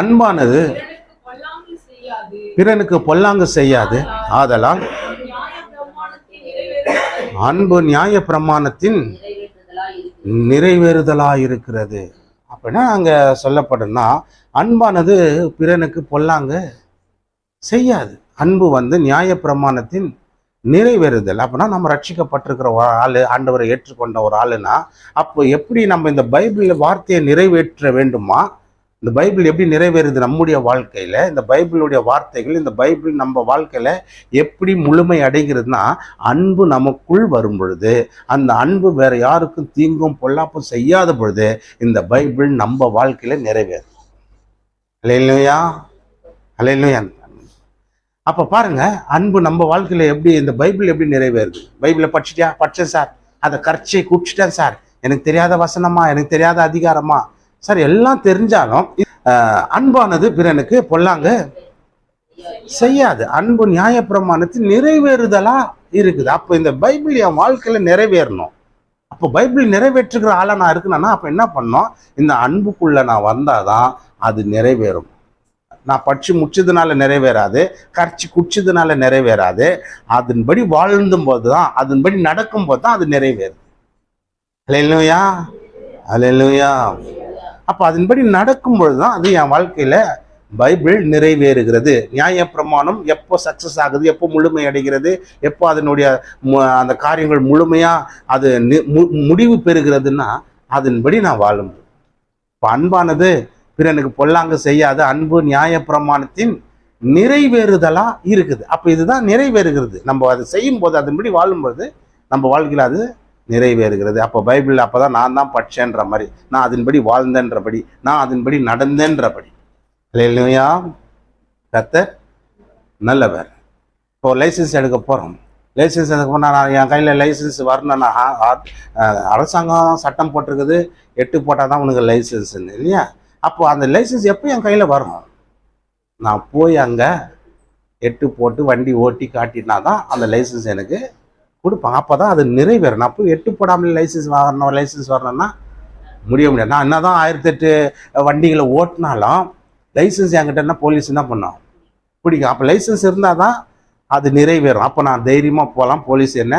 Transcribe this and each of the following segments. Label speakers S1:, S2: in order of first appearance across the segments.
S1: அன்பானது. பிறனுக்கு பொல்லாங்கு செய்யாது. ஆதலால் அன்பு நியாய பிரமாணத்தின் நிறைவேறுதலாக இருக்கிறது அப்படின்னா அங்க சொல்லப்படும்னா அன்பானது பிறனுக்கு பொல்லாங்கு செய்யாது. அன்பு வந்து நியாய பிரமாணத்தின் நிறைவேறுதல். அப்படின்னா நம்ம ரட்சிக்கப்பட்டிருக்கிற ஒரு ஆள் ஆண்டவரை ஏற்றுக்கொண்ட ஒரு ஆளுனா அப்போ எப்படி நம்ம இந்த பைபிள் வார்த்தையை நிறைவேற்ற வேண்டுமா? இந்த பைபிள் எப்படி நிறைவேறுது நம்முடைய வாழ்க்கையில்? இந்த பைபிளுடைய வார்த்தைகள் இந்த பைபிள் நம்ம வாழ்க்கையில் எப்படி முழுமை அடைகிறதுனா அன்பு நமக்குள் வரும் பொழுது அந்த அன்பு வேற யாருக்கும் தீங்கும் பொல்லாப்பும் செய்யாத பொழுது இந்த பைபிள் நம்ம வாழ்க்கையில் நிறைவேறும். அலையிலையா அலையிலையா அப்போ பாருங்க அன்பு நம்ம வாழ்க்கையில் எப்படி இந்த பைபிள் எப்படி நிறைவேறுது? பைபிளை படிச்சிட்டியா? படிச்சேன் சார். அதை கரைச்சி குடிச்சிட்டேன் சார். எனக்கு தெரியாத வசனமா? எனக்கு தெரியாத அதிகாரமா? சார் எல்லாம் தெரிஞ்சாலும் அன்பானது பிறனுக்கு பொல்லாங்க. செய்யாது. அன்பு நியாயப்பிரமாணத்தில் நிறைவேறுதலா இருக்குது. அப்போ இந்த பைபிள் என் வாழ்க்கையில நிறைவேறணும். அப்போ பைபிள் நிறைவேற்றுகிற ஆளா நான் இருக்கணும்னா அப்போ என்ன பண்ணோம் இந்த அன்புக்குள்ள நான் வந்தாதான் அது நிறைவேறும். நான் படிச்சு முடிச்சதுனால நிறைவேறாது கரைச்சி குடிச்சதுனால நிறைவேறாது. அதன்படி வாழ்ந்தும் போது தான் அதன்படி நடக்கும் போது தான் அது நிறைவேறும் அலையிலுயா அலையிலுயா அப்போ அதன்படி நடக்கும் பொழுது தான் அது என் வாழ்க்கையில் பைபிள் நிறைவேறுகிறது. நியாய பிரமாணம் எப்போ சக்ஸஸ் ஆகுது எப்போ முழுமை அடைகிறது எப்போ அதனுடைய அந்த காரியங்கள் முழுமையாக அது நி- மு- முடிவு பெறுகிறதுன்னா அதன்படி நான் வாழும். இப்போ அன்பானது பிறனுக்கு பொல்லாங்க செய்யாத அன்பு நியாய பிரமாணத்தின் நிறைவேறுதலா இருக்குது. அப்போ இதுதான் நிறைவேறுகிறது. நம்ம அதை செய்யும் போது அதன்படி வாழும்போது நம்ம வாழ்க்கையில் அது நிறைவேறுகிறது. அப்போ பைபிள் அப்பதான் நான் தான் படிச்சேன்ற மாதிரி நான் அதன்படி வாழ்ந்தேன்றபடி நான் அதன்படி நடந்தேன்றபடி. இல்லையா கத்தர் நல்லவர். இப்போ லைசன்ஸ் எடுக்க போகிறோம் லைசன்ஸ் எடுக்க போனால் நான் என் கையில் லைசன்ஸ் வரணும்னா அரசாங்கம் சட்டம் போட்டிருக்குது. எட்டு போட்டால் தான் உனக்கு லைசன்ஸ்ன்னு இல்லையா? அப்போ அந்த லைசன்ஸ் எப்போ என் கையில் வரும்? நான் போய் அங்கே எட்டு போட்டு வண்டி ஓட்டி காட்டினா தான் அந்த லைசன்ஸ் எனக்கு கொடுப்பாங்க. அப்போ தான் அது நிறைவேறும் அப்போ எட்டு போடாமல் லைசன்ஸ் வாங்கணும் லைசன்ஸ் வரணும்னா முடிய முடியாது. நான் என்னதான் ஆயிரத்தெட்டு வண்டிகளை ஓட்டினாலும் லைசன்ஸ் என்கிட்ட என்ன போலீஸ் என்ன பண்ணோம்? பிடிக்கும். அப்போ லைசன்ஸ் இருந்தால் தான் அது நிறைவேறும். அப்போ நான் தைரியமாக போகலாம் போலீஸ் என்ன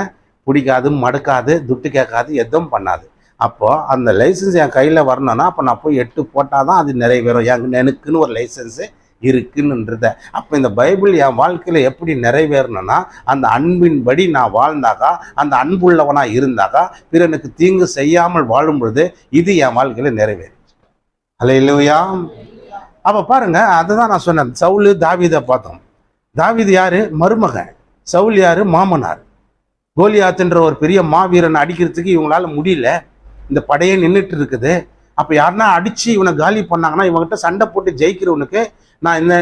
S1: பிடிக்காது மடுக்காது துட்டு கேட்காது எதுவும் பண்ணாது. அப்போது அந்த லைசன்ஸ் என் கையில் வரணும்னா அப்போ நான் போய் எட்டு போட்டால் தான் அது நிறைவேறும். என் எனக்குன்னு ஒரு லைசன்ஸு இருக்குன்னுன்றத. அப்போ இந்த பைபிள் என் வாழ்க்கையில் எப்படி நிறைவேறணும்னா அந்த அன்பின்படி நான் வாழ்ந்தாக்கா அந்த அன்புள்ளவனாக இருந்தாக்கா பிறனுக்கு தீங்கு செய்யாமல் வாழும் பொழுது இது என் வாழ்க்கையில் நிறைவேறும் இல்லையா அப்போ பாருங்க அதுதான் நான் சொன்னேன் சவுலு தாவீதை பார்த்தோம். தாவிது யாரு? மருமகன். சவுல் யாரு? மாமனார். கோலியாத்துன்ற ஒரு பெரிய மாவீரனை அடிக்கிறதுக்கு இவங்களால முடியல. இந்த படையே நின்றுட்டு இருக்குது. அப்போ யாருன்னா அடித்து இவனை காலி பண்ணாங்கன்னா இவங்ககிட்ட சண்டை போட்டு ஜெயிக்கிறவனுக்கு நான் என்ன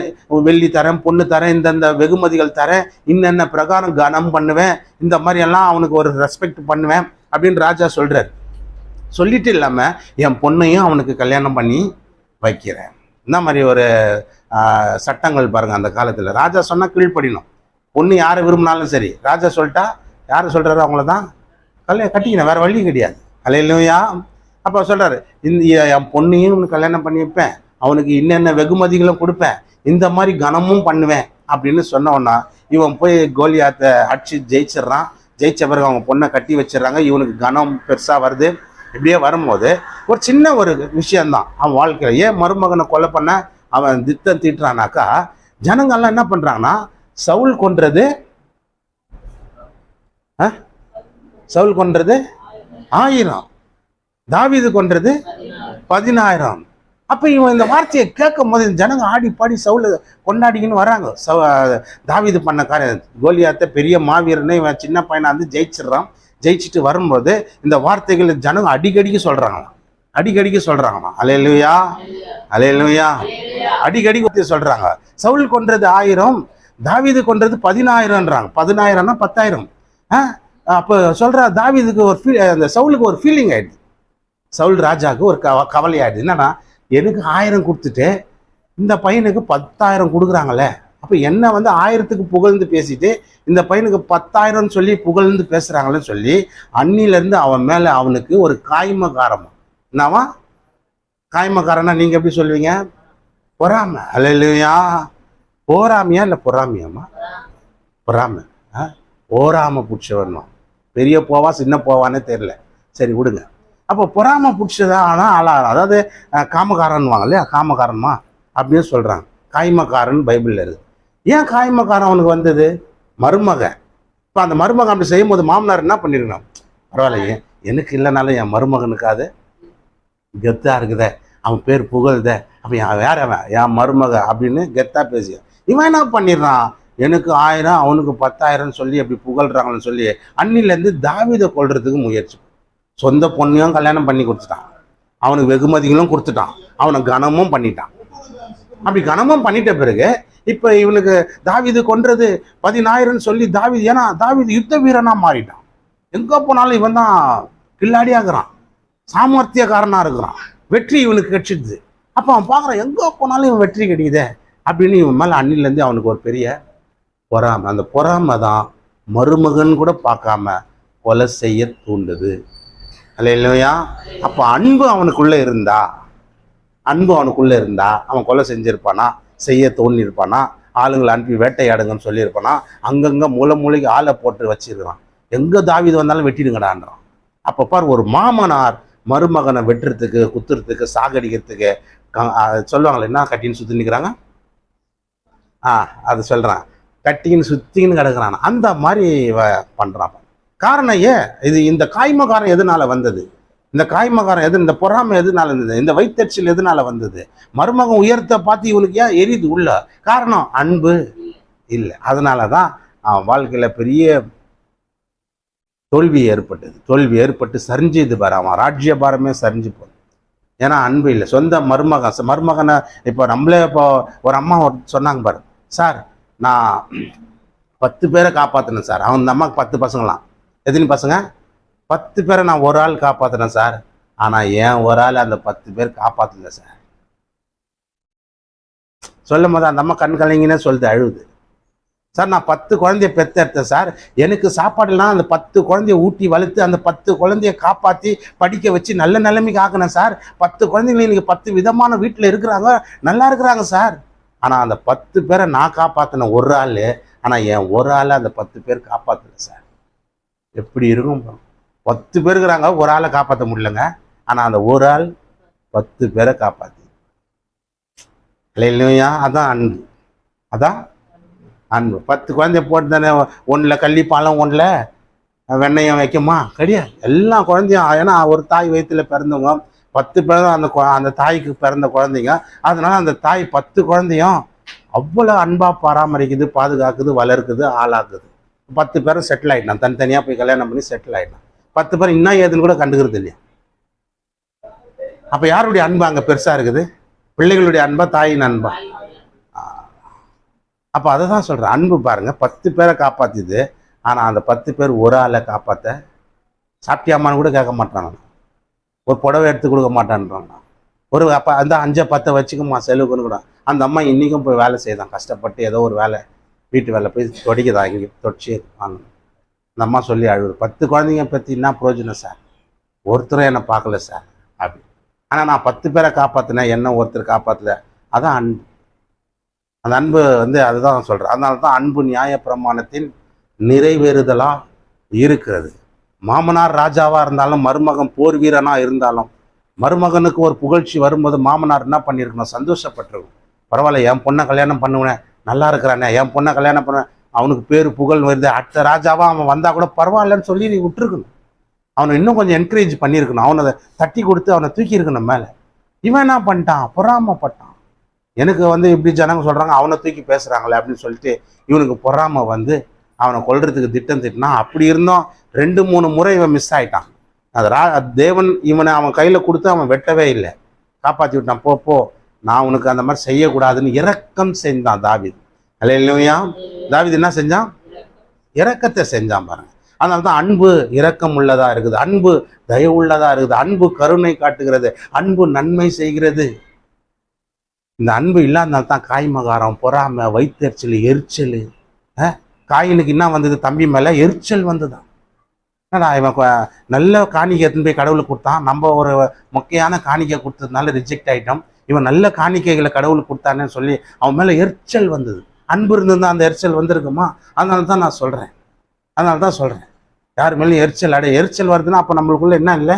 S1: வெள்ளி தரேன் பொண்ணு தரேன் இந்தந்த வெகுமதிகள் தரேன் இன்னென்ன பிரகாரம் கனம் பண்ணுவேன் இந்த மாதிரி எல்லாம் அவனுக்கு ஒரு ரெஸ்பெக்ட் பண்ணுவேன் அப்படின்னு ராஜா சொல்கிறார் சொல்லிட்டு இல்லாமல் என் பொண்ணையும் அவனுக்கு கல்யாணம் பண்ணி வைக்கிறேன். இந்த மாதிரி ஒரு சட்டங்கள் பாருங்கள் அந்த காலத்தில். ராஜா சொன்னால் கீழ்ப்படிணும். பொண்ணு யாரை விரும்பினாலும் சரி. ராஜா சொல்லிட்டா யார் சொல்கிறாரோ அவங்கள தான் கல்யாணம் கட்டிக்கணும். வேறு வழி கிடையாது. கல்யாணம்யா அப்போ சொல்கிறாரு இந்த என் பொண்ணையும் உனக்கு கல்யாணம் பண்ணி வைப்பேன். அவனுக்கு என்னென்ன வெகுமதிகளும் கொடுப்பேன். இந்த மாதிரி கனமும் பண்ணுவேன். அப்படின்னு சொன்னவொன்னா இவன் போய் கோலியாத்தை அடிச்சு ஜெயிச்சிடுறான். ஜெயிச்ச பிறகு அவங்க பொண்ணை கட்டி வச்சிடுறாங்க. இவனுக்கு கனம் பெருசாக வருது. இப்படியே வரும்போது ஒரு சின்ன ஒரு விஷயம்தான். அவன் வாழ்க்கையில் ஏன் மருமகனை கொலை பண்ண? அவன் திட்டம் தீட்டுறானாக்கா ஜனங்கள்லாம் என்ன பண்ணுறாங்கன்னா சவுல் கொன்றது ஆ? சவுல் கொன்றது ஆயிரம். தாவீது கொன்றது பதினாயிரம். அப்போ இவன் இந்த வார்த்தையை கேட்கும் போது இந்த ஜனங்க ஆடி பாடி சவுல கொண்டாடிக்கின்னு வராங்க சவு தாவிது பண்ண காரியம். கோலியாத்த பெரிய மாவீரனை இவன் சின்ன பையனாக வந்து ஜெயிச்சிடுறான். ஜெயிச்சுட்டு வரும்போது இந்த வார்த்தைகள் ஜனங்க அடிக்கடிக்கு சொல்கிறாங்களாம் அடிக்கடிக்கு சொல்கிறாங்களாம் அலையலுயா அலையலுயா அடிக்கடி சொல்கிறாங்க சவுல் கொன்றது ஆயிரம் தாவிது கொன்றது பதினாயிரம்ன்றாங்க. பதினாயிரம்னா பத்தாயிரம். ஆ அப்போ சொல்ற தாவீதுக்கு ஒரு ஃபீல் அந்த சவுலுக்கு ஒரு ஃபீலிங் ஆயிடுது. சவுல் ராஜாவுக்கு ஒரு கவ கவலையாயிடுது. என்னன்னா எனக்கு ஆயிரம் கொடுத்துட்டு இந்த பையனுக்கு பத்தாயிரம் கொடுக்குறாங்களே. அப்போ என்ன வந்து ஆயிரத்துக்கு புகழ்ந்து பேசிட்டு இந்த பையனுக்கு பத்தாயிரம் சொல்லி புகழ்ந்து பேசுகிறாங்களேன்னு சொல்லி அன்னிலேருந்து அவன் மேலே அவனுக்கு ஒரு காய்மகாரம். என்னவா? காய்மகாரனா நீங்கள் எப்படி சொல்லுவீங்க? பொறாமை. அல்லையா போராமையா இல்லை பொறாமையாம்மா? பொறாமை. ஆ? ஓராம பிடிச்சவன்மா. பெரிய போவா சின்ன போவான்னே தெரில சரி விடுங்க. அப்போ பொறாம பிடிச்சதா ஆனால் ஆளாக அதாவது அஹ், காமக்காரன்வாங்க இல்லையா காமக்காரன்மா? அப்படின்னு சொல்கிறாங்க காய்மக்காரன் பைபிளில் இருக்கு. ஏன் காய்மக்காரன் அவனுக்கு வந்தது? மருமகன் இப்போ அந்த மருமகன் அப்படி செய்யும்போது மாமனார் என்ன பண்ணிருக்கணும்? பரவாயில்லையே. எனக்கு இல்லைனாலும் என் மருமகனுக்காது கெத்தாக இருக்குதே. அவன் பேர் புகழ்தே. அப்போ என் வேற அவன் என் மருமக அப்படின்னு கெத்தாக பேசிய? இவன் என்ன பண்ணிடுறான்? எனக்கு ஆயிரம் அவனுக்கு பத்தாயிரம்னு சொல்லி அப்படி புகழ்றாங்கன்னு சொல்லி அன்னிலேருந்து தாவீதை கொள்றதுக்கு முயற்சி சொந்த பொண்ணையும் கல்யாணம் பண்ணி கொடுத்துட்டான். அவனுக்கு வெகுமதிகளும் கொடுத்துட்டான். அவனை கனமும் பண்ணிட்டான். அப்படி கனமும் பண்ணிட்ட பிறகு இப்போ இவனுக்கு தாவிது கொன்றது பதினாயிரம்னு சொல்லி தாவீது ஏன்னா தாவீது யுத்த வீரனா மாறிட்டான். எங்கே போனாலும் இவன் தான் கில்லாடியாகிறான் சாமர்த்தியக்காரனாக இருக்கிறான். வெற்றி இவனுக்கு கிடைச்சிடுது அப்போ அவன் பார்க்குறான் எங்கே போனாலும் இவன் வெற்றி கிடைக்குதே அப்படின்னு இவன் மேலே அண்ணிலேருந்து அவனுக்கு ஒரு பெரிய பொறாமை. அந்த பொறாமை தான் மருமகன் கூட பார்க்காம கொலை செய்ய தூண்டுது. அல்ல இல்லையா அப்போ அன்பு அவனுக்குள்ளே இருந்தா அன்பு அவனுக்குள்ளே இருந்தா அவன் கொலை செஞ்சுருப்பானா செய்ய தோணியிருப்பானா ஆளுங்களை அனுப்பி வேட்டையாடுங்கன்னு சொல்லியிருப்பானா அங்கங்கே மூலை மூலைக்கு ஆளை போட்டு வச்சிருக்கிறான். எங்கே தாவிது வந்தாலும் வெட்டிடுங்கடான்றான். அப்போ பார் ஒரு மாமனார் மருமகனை வெட்டுறதுக்கு குத்துறதுக்கு சாகடிக்கிறதுக்கு க- சொல்லுவாங்களே என்ன கட்டின்னு சுற்றி நிற்கிறாங்க ஆ அது சொல்கிறான் கட்டின்னு சுற்றின்னு கிடக்குறான். அந்த மாதிரி பண்ணுறான் காரணம் ஏன்? இது இந்த காய்மகாரம் எதனால வந்தது? இந்த காய்மகாரம் எது இந்த பொறாமை எதுனால இருந்தது இந்த வைத்தறிச்சல் எதனால வந்தது? மருமகன் உயர்த்த பார்த்து இவனுக்கு ஏன் எரியுது உள்ள? காரணம் அன்பு. இல்லை. அதனால தான் அவன் வாழ்க்கையில் பெரிய தோல்வி ஏற்பட்டது. தோல்வி ஏற்பட்டு சரிஞ்சுது பாரு. அவன் ராஜ்ய பாரமே சரிஞ்சு போகுது ஏன்னா அன்பு இல்லை. சொந்த மருமகன் மருமகனை இப்போ நம்மளே இப்போ ஒரு அம்மா ஒரு சொன்னாங்க பாரு. சார் நான் பத்து பேரை காப்பாற்றினேன் சார். அவன் அந்த அம்மாவுக்கு பத்து பசங்களாம். எத்தனை பசங்க பத்து பேரை நான் ஒரு ஆள் காப்பாற்றுறேன் சார். ஆனால் ஏன் ஒரு ஆள் அந்த பத்து பேர் காப்பாற்றல சார். சொல்லும் போது அந்த அம்மா கண் கலங்கினே சொல்லுது அழுகுது சார் நான் பத்து குழந்தைய பெத்தெடுத்தேன் சார். எனக்கு சாப்பாடுலாம் அந்த பத்து குழந்தைய ஊட்டி வளர்த்து அந்த பத்து குழந்தைய காப்பாற்றி படிக்க வச்சு நல்ல நிலைமைக்கு ஆக்கினேன் சார். பத்து குழந்தைங்க இன்னைக்கு பத்து விதமான வீட்டில் இருக்கிறாங்க நல்லா இருக்கிறாங்க சார். ஆனால் அந்த பத்து பேரை நான் காப்பாற்றின ஒரு ஆள் ஆனால் என் ஒரு ஆளை அந்த பத்து பேர் காப்பாற்றல சார். எப்படி இருக்கும்? பத்து பேர் இருக்கிறாங்க. ஒரு ஆளை காப்பாற்ற முடியலங்க. ஆனால் அந்த ஒரு ஆள் பத்து பேரை காப்பாற்றி இல்லையா அதான் அன்பு. அதான் அன்பு. பத்து குழந்தைய போட்டு தானே ஒன்றில் கள்ளி பாலம் ஒன்றில் வெண்ணையம் வைக்குமா? கிடையாது. எல்லா குழந்தையும் ஏன்னா ஒரு தாய் வயிற்றுல பிறந்தவங்க பத்து பேர் அந்த அந்த தாய்க்கு பிறந்த குழந்தைங்க. அதனால அந்த தாய் பத்து குழந்தையும் அவ்வளோ அன்பாக பராமரிக்குது பாதுகாக்குது வளர்க்குது ஆளாக்குது. பத்து பேரும் செட்டில் ஆயிட்டான் தனித்தனியாக போய் கல்யாணம் பண்ணி செட்டில் ஆயிட்டான் பத்து பேர் இன்னும் ஏதுன்னு கூட கண்டுக்கிறது இல்லையா? அப்போ யாருடைய அன்பு அங்கே பெருசாக இருக்குது? பிள்ளைகளுடைய அன்பா தாயின் அன்பா? அப்போ அதை தான் சொல்கிறேன் அன்பு பாருங்க. பத்து பேரை காப்பாற்றிது ஆனால் அந்த பத்து பேர் ஒரு ஆளை காப்பாற்ற சாப்பிட்டியாமான்னு கூட கேட்க மாட்டான் ஒரு புடவை எடுத்து கொடுக்க மாட்டான்றான். ஒரு அப்போ அந்த அஞ்சை பத்தை வச்சுக்குமா செலவுக்குன்னு கூட. அந்த அம்மா இன்றைக்கும் போய் வேலை செய்தான். கஷ்டப்பட்டு ஏதோ ஒரு வேலை வீட்டு வேலை போய் தொடிக்குதா இங்கே தொடச்சி வாங்கணும். அந்த அம்மா சொல்லி அழுகுது. பத்து குழந்தைங்க பற்றி என்ன பிரயோஜனம் சார் ஒருத்தரும் என்னை பார்க்கல சார் அப்படி. ஆனால் நான் பத்து பேரை காப்பாற்றினேன் என்ன ஒருத்தர் காப்பாற்றல அதான் அன்பு. அந்த அன்பு வந்து அதுதான் சொல்கிறேன் அதனால தான் அன்பு நியாய பிரமாணத்தின் நிறைவேறுதலாக இருக்கிறது. மாமனார் ராஜாவாக இருந்தாலும் மருமகன் போர் வீரனாக இருந்தாலும் மருமகனுக்கு ஒரு புகழ்ச்சி வரும்போது மாமனார் என்ன பண்ணியிருக்கணும்? சந்தோஷப்பட்டிருக்கும் பரவாயில்ல என் பொண்ணை கல்யாணம் பண்ணுவேன். நல்லா இருக்கிறானே என் பொண்ணை கல்யாணம் பண்ண அவனுக்கு பேர் புகழ் வருது அடுத்த ராஜாவா அவன் வந்தால் கூட பரவாயில்லன்னு சொல்லி நீ விட்டுருக்கணும். அவனை இன்னும் கொஞ்சம் என்கரேஜ் பண்ணியிருக்கணும். அவனை அதை தட்டி கொடுத்து அவனை தூக்கியிருக்கணும் மேலே. இவன் என்ன பண்ணிட்டான்? பொறாமப்பட்டான். எனக்கு வந்து இப்படி ஜனங்க சொல்கிறாங்க அவனை தூக்கி பேசுகிறாங்களே அப்படின்னு சொல்லிட்டு இவனுக்கு பொறாம வந்து அவனை கொல்றதுக்கு திட்டம் திட்டினா அப்படி இருந்தோம் ரெண்டு மூணு முறை இவன் மிஸ் ஆயிட்டான். அது ரா தேவன் இவனை அவன் கையில் கொடுத்து அவன் வெட்டவே இல்லை. காப்பாற்றி விட்டான். போ போ. நான் உனக்கு அந்த மாதிரி செய்யக்கூடாதுன்னு இரக்கம் செஞ்சான் தாவிது. அல்ல இல்லையா தாவிது என்ன செஞ்சான்? இரக்கத்தை செஞ்சான் பாருங்க. அதனால தான் அன்பு இரக்கம் உள்ளதா இருக்குது. அன்பு தயவுள்ளதா இருக்குது. அன்பு கருணை காட்டுகிறது. அன்பு நன்மை செய்கிறது. இந்த அன்பு இல்லாதனால தான் காய்மகாரம் பொறாமை வைத்தறிச்சல் எரிச்சல் காயினுக்கு என்ன வந்தது? தம்பி மேலே எரிச்சல் வந்துதான் என்னடா இவன் நல்ல காணிக்கை எடுத்துன்னு போய் கடவுளுக்கு கொடுத்தான். நம்ம ஒரு முக்கியமான காணிக்கை கொடுத்ததுனால ரிஜெக்ட் ஆயிட்டோம். இவன் நல்ல காணிக்கைகளை கடவுள் கொடுத்தானேன்னு சொல்லி அவன் மேலே எரிச்சல் வந்தது. அன்பு இருந்திருந்தா அந்த எரிச்சல் வந்திருக்குமா? அதனால தான் நான் சொல்கிறேன் அதனால தான் சொல்கிறேன் யார் மேலேயும் எரிச்சல் அடைய எரிச்சல் வருதுன்னா அப்போ நம்மளுக்குள்ள என்ன இல்லை?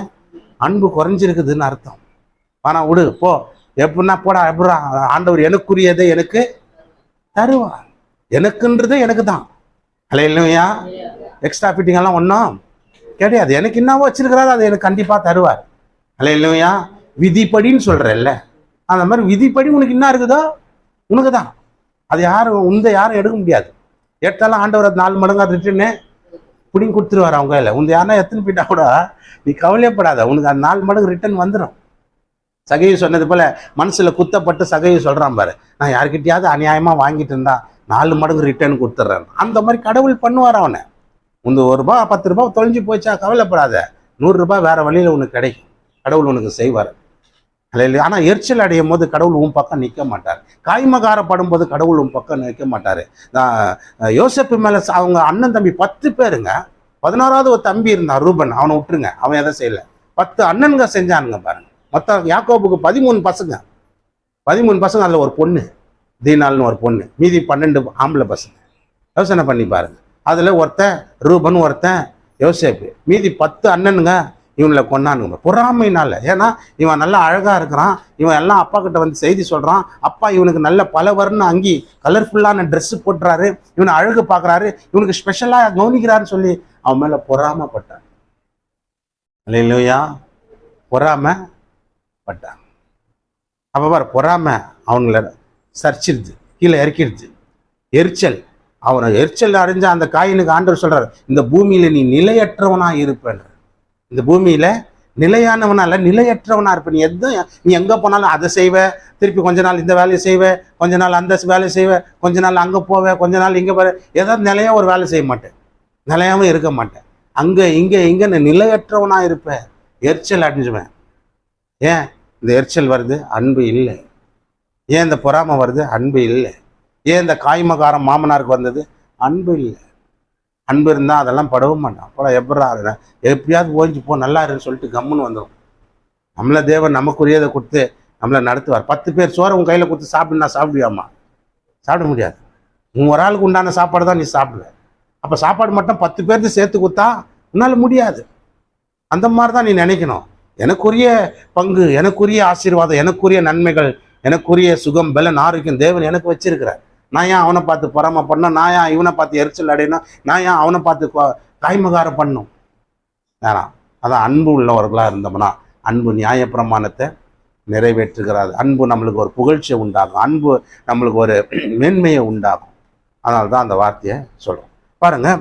S1: அன்பு குறைஞ்சிருக்குதுன்னு அர்த்தம். ஆனால் விடு போ. எப்படின்னா போடா எப்படா ஆண்டவர் எனக்குரியதை எனக்கு தருவார். எனக்குன்றது எனக்கு தான் இல்லையா எக்ஸ்ட்ரா ஃபிட்டிங்கெல்லாம் ஒன்றும் கிடையாது. எனக்கு என்னவோ வச்சிருக்கிறாரு அது எனக்கு கண்டிப்பாக தருவார். இல்லையா விதிப்படின்னு சொல்கிறல்ல அந்த மாதிரி விதிப்படி உனக்கு என்ன இருக்குதோ? உனக்கு தான் அது யாரும் உந்த யாரும் எடுக்க முடியாது. எடுத்தாலும் ஆண்டவர் அது நாலு மடங்கு அது ரிட்டர்னு பிடிங்கி கொடுத்துருவார் அவங்க இல்லை உந்த யாருன்னா எத்தனை போயிட்டா கூட நீ கவலையப்படாத. உனக்கு அது நாலு மடங்கு ரிட்டர்ன் வந்துடும் சகையை சொன்னது போல மனசுல குத்தப்பட்டு சகையை சொல்றான் பாரு. நான் யார்கிட்டயாவது அநியாயமா வாங்கிட்டு இருந்தான் நாலு மடங்கு ரிட்டர்ன் கொடுத்துட்றேன் அந்த மாதிரி கடவுள் பண்ணுவார் அவனை. உந்த ஒரு ரூபா பத்து ரூபாய் தொலைஞ்சு போச்சா? கவலைப்படாத. நூறு ரூபாய் வேற வழியில உனக்கு கிடைக்கும். கடவுள் உனக்கு செய்வார். ஆனால் எரிச்சல் அடையும் போது கடவுள் உன் பக்கம் நிற்க மாட்டார். காய்மகாரப்படும் போது கடவுள் உன் பக்கம் நிற்க மாட்டார். யோசப்பு மேலே அவங்க அண்ணன் தம்பி பத்து பேருங்க. பதினாறாவது ஒரு தம்பி இருந்தான் ரூபன். அவனை விட்டுருங்க. அவன் எதை செய்யலை. பத்து அண்ணனுங்க செஞ்சானுங்க பாருங்க. மொத்தம் யாக்கோபுக்கு பதிமூணு பசங்க. பதிமூணு பசங்க அதில் ஒரு பொண்ணு. தீனால்னு ஒரு பொண்ணு. மீதி பன்னெண்டு ஆம்பளை பசங்க. யோசனை பண்ணி பாருங்க. அதில் ஒருத்தன் ரூபன் ஒருத்தன் யோசேப்பு. மீதி பத்து அண்ணனுங்க இவனில் கொண்டானுங்க பொறாமைனால. ஏன்னா இவன் நல்லா அழகாக இருக்கிறான். இவன் எல்லாம் அப்பா கிட்ட வந்து செய்தி சொல்கிறான் அப்பா இவனுக்கு நல்ல பல வர்ண அங்கி கலர்ஃபுல்லான ட்ரெஸ்ஸு போட்டுறாரு. இவனை அழகு பார்க்குறாரு இவனுக்கு ஸ்பெஷலாக கவனிக்கிறாருன்னு சொல்லி அவன் மேலே பொறாமப்பட்டான். இல்லையா பொறாமப்பட்டான். அப்போ அப்ப பாரு பொறாம அவங்கள சரிச்சிருது. கீழே இறக்கிடுது எரிச்சல். அவனை எரிச்சல் அடைஞ்ச அந்த காயினுக்கு ஆண்டவர் சொல்கிறார் இந்த பூமியில் நீ நிலையற்றவனா இருப்பேன்ற இந்த பூமியில நிலையானவனா இல்லை நிலையற்றவனா இருப்ப. நீ எதுவும் நீ எங்கே போனாலும் அதை செய்வ. திருப்பி கொஞ்ச நாள் இந்த வேலையை செய்வ. கொஞ்ச நாள் அந்த வேலையை செய்வ. கொஞ்ச நாள் அங்கே போவ. கொஞ்ச நாள் இங்கே போற ஏதாவது நிலையாக ஒரு வேலை செய்ய மாட்டேன் நிலையாகவும் இருக்க மாட்டேன் அங்கே இங்கே இங்கேன்னு நான் நிலையற்றவனா இருப்பேன் எரிச்சல் அடைஞ்சுவேன். ஏன்? இந்த எரிச்சல் வருது அன்பு இல்லை. ஏன் இந்த பொறாமை வருது அன்பு இல்லை. ஏன் இந்த காய்மகாரம் மாமனாருக்கு வந்தது அன்பு இல்லை. அன்பு இருந்தால் அதெல்லாம் படவும் மாட்டான். அப்புறம் எப்படா இருந்தேன் எப்படியாவது ஓஞ்சி போ நல்லா இருன்னு சொல்லிட்டு கம்முன்னு வந்துடும் நம்மளை தேவன் நமக்குரியதை கொடுத்து நம்மளை நடத்துவார். பத்து பேர் சோறை உன் கையில் கொடுத்து சாப்பிடுனா சாப்பிடுவியாம்மா? சாப்பிட முடியாது. உன் ஒரு ஆளுக்கு உண்டான சாப்பாடு தான் நீ சாப்பிடுவ. அப்போ சாப்பாடு மட்டும் பத்து பேர்த்து சேர்த்து கொடுத்தா உன்னால் முடியாது. அந்த மாதிரி தான் நீ நினைக்கணும். எனக்குரிய பங்கு எனக்குரிய ஆசீர்வாதம் எனக்குரிய நன்மைகள் எனக்குரிய சுகம் பலன் ஆரோக்கியம் தேவன் எனக்கு வச்சிருக்கிறார். நான் ஏன் அவனை பார்த்து பொறாம பண்ணும் நான் ஏன் இவனை பார்த்து எரிச்சல் அடையணும்? நான் ஏன் அவனை பார்த்து கைமகாரம் காய்மகாரம் பண்ணும் வேணாம் அதான் அன்பு உள்ளவர்களாக இருந்தோம்னா அன்பு நியாயப்பிரமாணத்தை நிறைவேற்றுகிறார். அன்பு நம்மளுக்கு ஒரு புகழ்ச்சியை உண்டாகும் அன்பு நம்மளுக்கு ஒரு மேன்மையை உண்டாகும் அதனால தான் அந்த வார்த்தையை சொல்கிறோம் பாருங்கள்